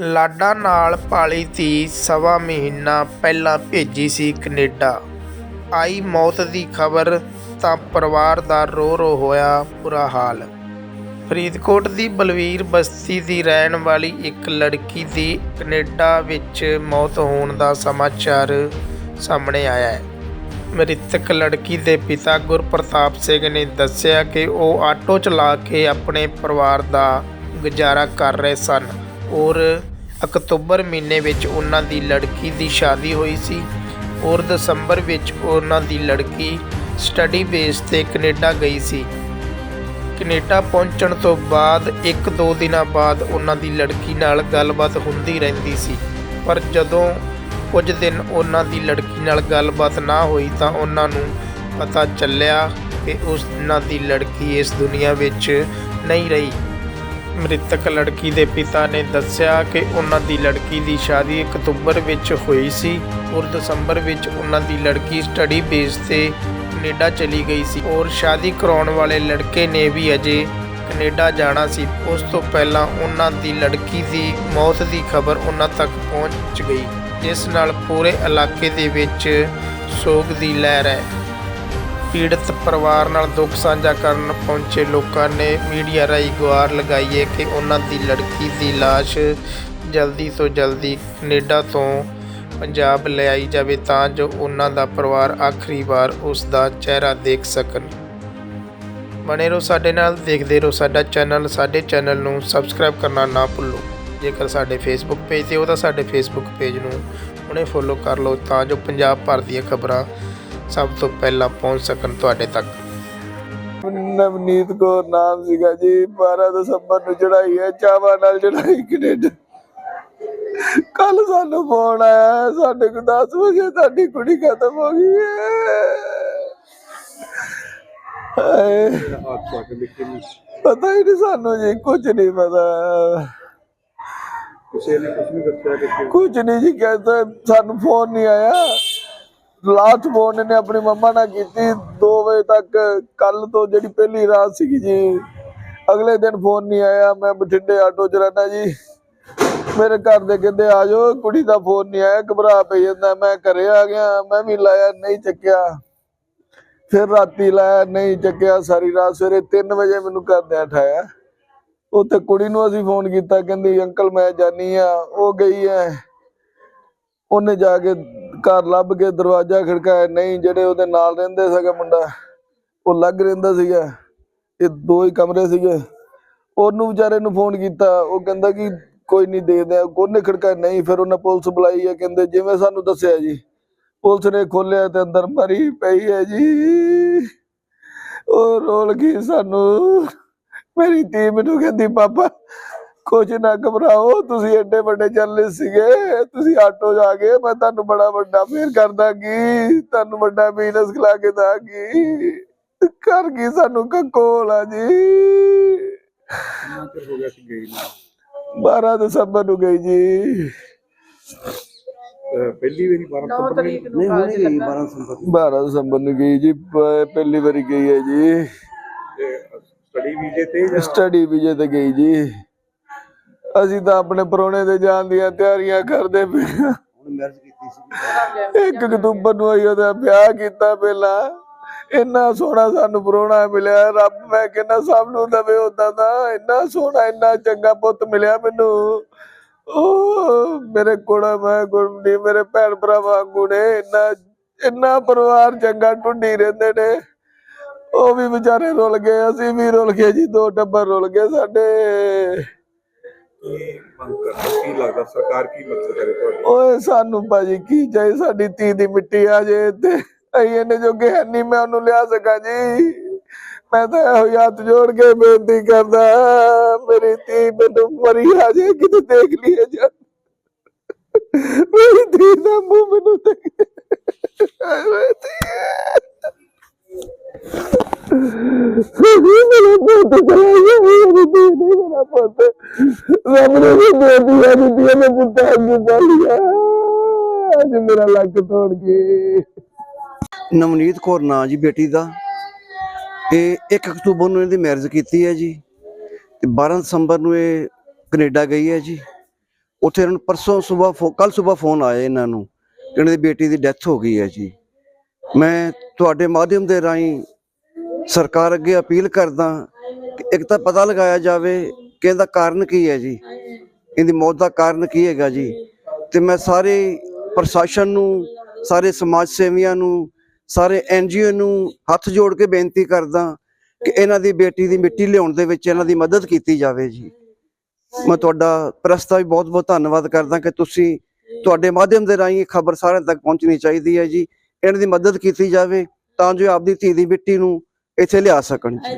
ਲਾਡਾ ਨਾਲ ਪਾਲੀ ਧੀ ਸਵਾ ਮਹੀਨਾ ਪਹਿਲਾਂ ਭੇਜੀ ਸੀ ਕੈਨੇਡਾ। ਆਈ ਮੌਤ ਦੀ ਖਬਰ ਤਾਂ ਪਰਿਵਾਰ ਦਾ ਰੋ ਰੋ ਹੋਇਆ ਬੁਰਾ ਹਾਲ। ਫਰੀਦਕੋਟ ਦੀ ਬਲਵੀਰ ਬਸਤੀ ਦੀ ਰਹਿਣ ਵਾਲੀ ਇੱਕ ਲੜਕੀ ਦੀ ਕੈਨੇਡਾ ਵਿੱਚ ਮੌਤ ਹੋਣ ਦਾ ਸਮਾਚਾਰ ਸਾਹਮਣੇ ਆਇਆ ਹੈ। ਮ੍ਰਿਤਕ ਲੜਕੀ ਦੇ ਪਿਤਾ ਗੁਰਪ੍ਰਤਾਪ ਸਿੰਘ ਨੇ ਦੱਸਿਆ ਕਿ ਉਹ ਆਟੋ ਚਲਾ ਕੇ ਆਪਣੇ ਪਰਿਵਾਰ ਦਾ ਗੁਜ਼ਾਰਾ ਕਰ ਰਹੇ ਸਨ। ਔਰ ਅਕਤੂਬਰ ਮਹੀਨੇ ਵਿੱਚ ਉਹਨਾਂ ਦੀ ਲੜਕੀ ਦੀ ਸ਼ਾਦੀ ਹੋਈ ਸੀ। ਔਰ ਦਸੰਬਰ ਵਿੱਚ ਉਹਨਾਂ ਦੀ ਲੜਕੀ ਸਟੱਡੀ ਬੇਸ ਤੇ ਕੈਨੇਡਾ ਗਈ ਸੀ। ਕੈਨੇਡਾ ਪਹੁੰਚਣ ਤੋਂ ਬਾਅਦ ਇੱਕ ਦੋ ਦਿਨਾਂ ਬਾਅਦ ਉਹਨਾਂ ਦੀ ਲੜਕੀ ਨਾਲ ਗੱਲਬਾਤ ਹੁੰਦੀ ਰਹਿੰਦੀ ਸੀ। ਪਰ ਜਦੋਂ ਕੁਝ ਦਿਨ ਉਹਨਾਂ ਦੀ ਲੜਕੀ ਨਾਲ ਗੱਲਬਾਤ ਨਾ ਹੋਈ ਤਾਂ ਉਹਨਾਂ ਨੂੰ ਪਤਾ ਚੱਲਿਆ ਕਿ ਉਸ ਉਹਨਾਂ ਦੀ ਲੜਕੀ ਇਸ ਦੁਨੀਆ ਵਿੱਚ ਨਹੀਂ ਰਹੀ। ਮ੍ਰਿਤਕ ਲੜਕੀ ਦੇ ਪਿਤਾ ਨੇ ਦੱਸਿਆ ਕਿ ਉਹਨਾਂ ਦੀ ਲੜਕੀ ਦੀ ਸ਼ਾਦੀ ਅਕਤੂਬਰ ਵਿੱਚ ਹੋਈ ਸੀ। ਔਰ ਦਸੰਬਰ ਵਿੱਚ ਉਹਨਾਂ ਦੀ ਲੜਕੀ ਸਟੱਡੀ ਬੇਸ ਤੇ ਕੈਨੇਡਾ ਚਲੀ ਗਈ ਸੀ। ਔਰ ਸ਼ਾਦੀ ਕਰਾਉਣ ਵਾਲੇ ਲੜਕੇ ਨੇ ਵੀ ਅਜੇ ਕੈਨੇਡਾ ਜਾਣਾ ਸੀ। ਉਸ ਤੋਂ ਪਹਿਲਾਂ ਉਹਨਾਂ ਦੀ ਲੜਕੀ ਦੀ ਮੌਤ ਦੀ ਖਬਰ ਉਹਨਾਂ ਤੱਕ ਪਹੁੰਚ ਗਈ, ਜਿਸ ਨਾਲ ਪੂਰੇ ਇਲਾਕੇ ਦੇ ਵਿੱਚ ਸੋਗ ਦੀ ਲਹਿਰ ਹੈ। ਪੀੜਤ ਪਰਿਵਾਰ ਨਾਲ ਦੁੱਖ ਸਾਂਝਾ ਕਰਨ ਪਹੁੰਚੇ ਲੋਕਾਂ ਨੇ ਮੀਡੀਆ ਰਾਹੀਂ ਗੁਹਾਰ ਲਗਾਈ ਹੈ ਕਿ ਉਹਨਾਂ ਦੀ ਲੜਕੀ ਦੀ ਲਾਸ਼ ਜਲਦੀ ਤੋਂ ਜਲਦੀ ਕੈਨੇਡਾ ਤੋਂ ਪੰਜਾਬ ਲਿਆਈ ਜਾਵੇ ਤਾਂ ਜੋ ਉਹਨਾਂ ਦਾ ਪਰਿਵਾਰ ਆਖਰੀ ਵਾਰ ਉਸ ਦਾ ਚਿਹਰਾ ਦੇਖ ਸਕਣ। ਬਣੇ ਰਹੋ ਸਾਡੇ ਨਾਲ, ਦੇਖਦੇ ਰਹੋ ਸਾਡਾ ਚੈਨਲ, ਸਾਡੇ ਚੈਨਲ ਨੂੰ ਸਬਸਕ੍ਰਾਈਬ ਕਰਨਾ ਨਾ ਭੁੱਲੋ। ਜੇਕਰ ਸਾਡੇ ਫੇਸਬੁੱਕ ਪੇਜ ਤੇ ਹੋ ਤਾਂ ਸਾਡੇ ਫੇਸਬੁੱਕ ਪੇਜ ਨੂੰ ਹੁਣੇ ਫੋਲੋ ਕਰ ਲਓ ਤਾਂ ਜੋ ਪੰਜਾਬ ਭਰ ਦੀਆਂ ਖਬਰਾਂ ਸਭ ਤੋਂ ਪਹਿਲਾਂ ਪਹੁੰਚ ਸਕਣ ਤੁਹਾਡੇ ਤੱਕ। ਨਵਨੀਤ ਕੌਰ ਨਾਮ ਸੀਗਾ ਜੀ 12 ਦਸੰਬਰ ਨੂੰ ਚੜਾਈ ਹੈ ਚਾਵਾ ਨਾਲ ਚੜਾਈ ਕੈਨੇਡਾ। ਕੱਲ ਸਾਨੂੰ ਫੋਨ ਆਇਆ ਸਾਡੇ ਕੋਲ 10 ਵਜੇ ਸਾਡੀ ਕੁੜੀ ਖਤਮ ਹੋ ਗਈ ਹੈ। ਹਾਏ, ਪਤਾ ਹੀ ਨਹੀਂ ਸਾਨੂੰ ਜੀ ਕੁਝ ਨਹੀਂ ਪਤਾ। ਕਿਸੇ ਨੇ ਕੁਝ ਨਹੀਂ ਦੱਸਿਆ ਕਿ ਕੁਝ ਨਹੀਂ ਜੀ ਕਹਿੰਦਾ ਸਾਨੂੰ ਫੋਨ ਨਹੀਂ ਆਇਆ। ਲਾਸਟ ਫੋਨ ਇਹਨੇ ਆਪਣੀ ਮੰਮਾ ਨਾਲ ਕੀਤੀ 2 ਵਜੇ ਤੱਕ ਕੱਲ ਤੋਂ ਜਿਹੜੀ ਪਹਿਲੀ ਰਾਤ ਸੀਗੀ ਜੀ, ਅਗਲੇ ਦਿਨ ਫੋਨ ਨਹੀਂ ਆਇਆ, ਮੈਂ ਬਠਿੰਡੇ ਆਟੋ 'ਚ ਰਹਿਣਾ ਜੀ। ਮੇਰੇ ਘਰ ਦੇ ਕਹਿੰਦੇ, ਆ ਜਾਓ, ਕੁੜੀ ਦਾ ਫੋਨ ਨਹੀਂ ਆਇਆ, ਘਬਰਾ ਪਈ ਜਾਂਦਾ, ਮੈਂ ਘਰੇ ਆ ਗਿਆ, ਮੈਂ ਵੀ ਲਾਇਆ, ਨਹੀਂ ਚੱਕਿਆ। ਫਿਰ ਰਾਤੀ ਲਾਇਆ, ਨਹੀਂ ਚੱਕਿਆ, ਸਾਰੀ ਰਾਤ ਸਵੇਰੇ 3 ਵਜੇ ਮੈਨੂੰ ਘਰਦਿਆਂ ਉਠਾਇਆ। ਉੱਥੇ ਕੁੜੀ ਨੂੰ ਅਸੀਂ ਫੋਨ ਕੀਤਾ, ਕਹਿੰਦੀ, ਅੰਕਲ, ਮੈਂ ਜਾਨੀ ਆ। ਉਹ ਗਈ ਐ। ਉਹਨੇ ਜਾ ਕੇ ਘਰ ਲੱਭ ਕੇ ਦਰਵਾਜ਼ਾ ਖੜਕਾਇਆ, ਨਹੀਂ, ਜਿਹੜੇ ਉਹਦੇ ਨਾਲ ਰਹਿੰਦੇ ਸੀਗਾ ਮੁੰਡਾ, ਉਹ ਲੱਗ ਰਹਿੰਦਾ ਸੀਗਾ। ਇਹ ਦੋ ਹੀ ਕਮਰੇ ਸੀਗੇ। ਉਹਨੂੰ ਵਿਚਾਰੇ ਨੂੰ ਫੋਨ ਕੀਤਾ, ਉਹ ਕਹਿੰਦਾ ਕਿ ਕੋਈ ਨਹੀਂ ਦੇ ਦੇ ਉਹਨੇ ਨਹੀਂ, ਫਿਰ ਉਹਨੇ ਪੁਲਿਸ ਬੁਲਾਈ ਹੈ ਕਹਿੰਦੇ ਜਿਵੇਂ ਸਾਨੂੰ ਦੱਸਿਆ ਜੀ। ਪੁਲਿਸ ਨੇ ਖੋਲਿਆ ਤੇ ਅੰਦਰ ਮਰੀ ਪਈ ਹੈ ਜੀ। ਉਹ ਰੋਲ ਗਈ ਸਾਨੂੰ, ਮੇਰੀ ਧੀ ਮੈਨੂੰ ਕਹਿੰਦੀ, ਪਾਪਾ ਕੁਝ ਨਾ ਘਬਰਾਓ ਤੁਸੀਂ ਐਡੇ ਵੱਡੇ ਚੱਲੇ ਸੀਗੇ ਤੁਸੀਂ ਆਟੋ ਜਾ ਕੇ ਮੈਂ ਤੁਹਾਨੂੰ ਬੜਾ ਵੱਡਾ ਫੇਰ ਕਰ ਦਾਂਗੀ ਤੁਹਾਨੂੰ ਵੱਡਾ ਬਿਜ਼ਨਸ ਖਿਲਾ ਕੇ ਦਾਂਗੀ। ਕਰ ਗਈ ਸਾਨੂੰ ਕੰਕੋਲ ਆ ਜੀ। ਹੋ ਗਿਆ ਸੀ ਗਈ ਨੂੰ? 12 ਦਸੰਬਰ ਨੂੰ ਗਈ ਜੀ। ਪਹਿਲੀ ਵਾਰੀ 12 ਫਰਵਰੀ ਨਹੀਂ ਹੁਣੇ ਗਈ 12 ਸੰਪਤ 12 ਦਸੰਬਰ ਨੂੰ। ਗਈ ਜੀ ਪਹਿਲੀ ਵਾਰੀ ਗਈ ਹੈ ਜੀ। ਸਟੱਡੀ ਵੀਜ਼ੇ ਤੇ ਜਾਂ ਸਟੱਡੀ ਵੀਜ਼ੇ ਤੇ ਗਈ ਜੀ। ਅਸੀਂ ਤਾਂ ਆਪਣੇ ਪਰੋਣੇ ਦੇ ਜਾਣ ਦੀਆਂ ਤਿਆਰੀਆਂ ਕਰਦੇ ਪਏ ਹੁਣ ਮੈਰਿਜ ਕੀਤੀ ਸੀ। ਇੱਕ ਅਕਤੂਬਰ ਨੂੰ ਆਈ ਉਹਦਾ ਵਿਆਹ ਕੀਤਾ ਪਹਿਲਾਂ। ਇੰਨਾ ਸੋਹਣਾ ਸਾਨੂੰ ਪਰੋਣਾ ਮਿਲਿਆ। ਰੱਬ ਮੈਂ ਕਹਿੰਦਾ ਸਭ ਨੂੰ ਦਵੇ ਉਦਾਂ ਦਾ। ਇੰਨਾ ਸੋਹਣਾ ਇੰਨਾ ਚੰਗਾ ਪੁੱਤ ਮਿਲਿਆ ਮੈਨੂੰ। ਉਹ ਮੇਰੇ ਕੋੜਾ ਮੈਂ ਗੁਰਦੀ ਮੇਰੇ ਭੈਣ ਭਰਾ ਵਾਂਗੂ ਨੇ ਇੰਨਾ ਇੰਨਾ ਪਰਿਵਾਰ ਚੰਗਾ ਟੁੱਡੀ ਰਹਿੰਦੇ ਨੇ। ਉਹ ਵੀ ਵਿਚਾਰੇ ਰੁੱਲ ਗਏ ਅਸੀਂ ਵੀ ਰੁੱਲ ਗਏ ਜੀ ਦੋ ਟੱਬਰ ਰੁੱਲ ਗਏ ਸਾਡੇ। ਕੀ ਮੰਗ ਕਰਦਾ? ਕੀ ਲੱਗਦਾ? ਸਰਕਾਰ ਕੀ ਮਦਦ ਕਰੇ ਤੁਹਾਡੀ? ਓਏ, ਸਾਨੂੰ ਭਾਜੀ ਕੀ ਚਾਹੀ ਸਾਡੀ ਧੀ ਦੀ ਮਿੱਟੀ ਆ ਜੇ ਤੇ ਅਸੀਂ ਇਹਨੇ ਜੋਗੇ ਹੈ ਨਹੀਂ, ਮੈਂ ਉਹਨੂੰ ਲਿਆ ਸਕਾਂ ਜੀ। ਮੈਂ ਤਾਂ ਇਹੋ ਹੀ ਹੱਥ ਜੋੜ ਕੇ ਬੇਨਤੀ ਕਰਦਾ ਮੇਰੀ ਧੀ ਮੈਨੂੰ ਮਰੀ ਆ ਜੇ, ਕਿਤੇ ਦੇਖ ਲਈਏ ਜਾ। ਮੇਰੀ ਧੀ ਦਾ ਮੂੰਹ ਮੈਨੂੰ ਦੇਖ। ਆਏ ਧੀ ਮੇਰਾ ਪੁੱਤ ਚਲਾ ਗਿਆ ਮੇਰੀ ਧੀ ਨੇ ਮੇਰਾ ਪੁੱਤ। ਰੱਬ ਨੇ ਵੀ ਦੇ ਦਿਆ ਦਿੱਤੀ ਮੈਂ ਪੁੱਤ ਅੱਗੇ ਚੱਲਿਆ ਅੱਜ ਮੇਰਾ ਲੱਕ ਤੋੜ ਕੇ। ਨਵਨੀਤ ਕੌਰ ਨਾਂ ਜੀ ਬੇਟੀ ਦਾ। ਇਹ 1 ਅਕਤੂਬਰ ਨੂੰ ਇਹਦੀ ਮੈਰਿਜ ਕੀਤੀ ਹੈ ਜੀ। ਤੇ 12 ਦਸੰਬਰ ਨੂੰ ਇਹ ਕੈਨੇਡਾ ਗਈ ਹੈ ਜੀ। ਉੱਥੇ ਇਹਨਾਂ ਨੂੰ ਪਰਸੋਂ ਸਵੇਰ ਕੱਲ ਸਵੇਰ ਫੋਨ ਆਇਆ ਇਹਨਾਂ ਨੂੰ ਇਹਨਾਂ ਦੀ ਬੇਟੀ ਦੀ ਡੈਥ ਹੋ ਗਈ ਹੈ ਜੀ। ਮੈਂ ਤੁਹਾਡੇ ਮਾਧਿਅਮ ਦੇ ਰਾਹੀਂ ਸਰਕਾਰ ਅੱਗੇ ਅਪੀਲ ਕਰਦਾ ਕਿ ਇੱਕ ਤਾਂ ਪਤਾ ਲਗਾਇਆ ਜਾਵੇ ਕਿ ਇਹਦਾ ਕਾਰਨ ਕੀ ਹੈ ਜੀ। ਇਹਦੀ ਮੌਤ ਦਾ ਕਾਰਨ ਕੀ ਹੈਗਾ ਜੀ। ਤੇ ਮੈਂ ਸਾਰੇ ਪ੍ਰਸ਼ਾਸਨ ਨੂੰ, ਸਾਰੇ ਸਮਾਜ ਸੇਵੀਆਂ ਨੂੰ, ਸਾਰੇ ਐਨਜੀਓ ਨੂੰ ਹੱਥ ਜੋੜ ਕੇ ਬੇਨਤੀ ਕਰਦਾ ਕਿ ਇਹਨਾਂ ਦੀ ਬੇਟੀ ਦੀ ਮਿੱਟੀ ਲਿਆਉਣ ਦੇ ਵਿੱਚ ਇਹਨਾਂ ਦੀ ਮਦਦ ਕੀਤੀ ਜਾਵੇ ਜੀ। ਮੈਂ ਤੁਹਾਡਾ ਪ੍ਰੈਸ ਦਾ ਵੀ ਬਹੁਤ ਬਹੁਤ ਧੰਨਵਾਦ ਕਰਦਾ ਕਿ ਤੁਸੀਂ ਤੁਹਾਡੇ ਮਾਧਿਅਮ ਦੇ ਰਾਹੀਂ ਇਹ ਖਬਰ ਸਾਰਿਆਂ ਤੱਕ ਪਹੁੰਚਣੀ ਚਾਹੀਦੀ ਹੈ ਜੀ। ਇਹਨਾਂ ਦੀ ਮਦਦ ਕੀਤੀ ਜਾਵੇ ਤਾਂ ਜੋ ਆਪਦੀ ਧੀ ਦੀ ਮਿੱਟੀ ਨੂੰ ਇੱਥੇ ਲਿਆ ਸਕਣ ਜੀ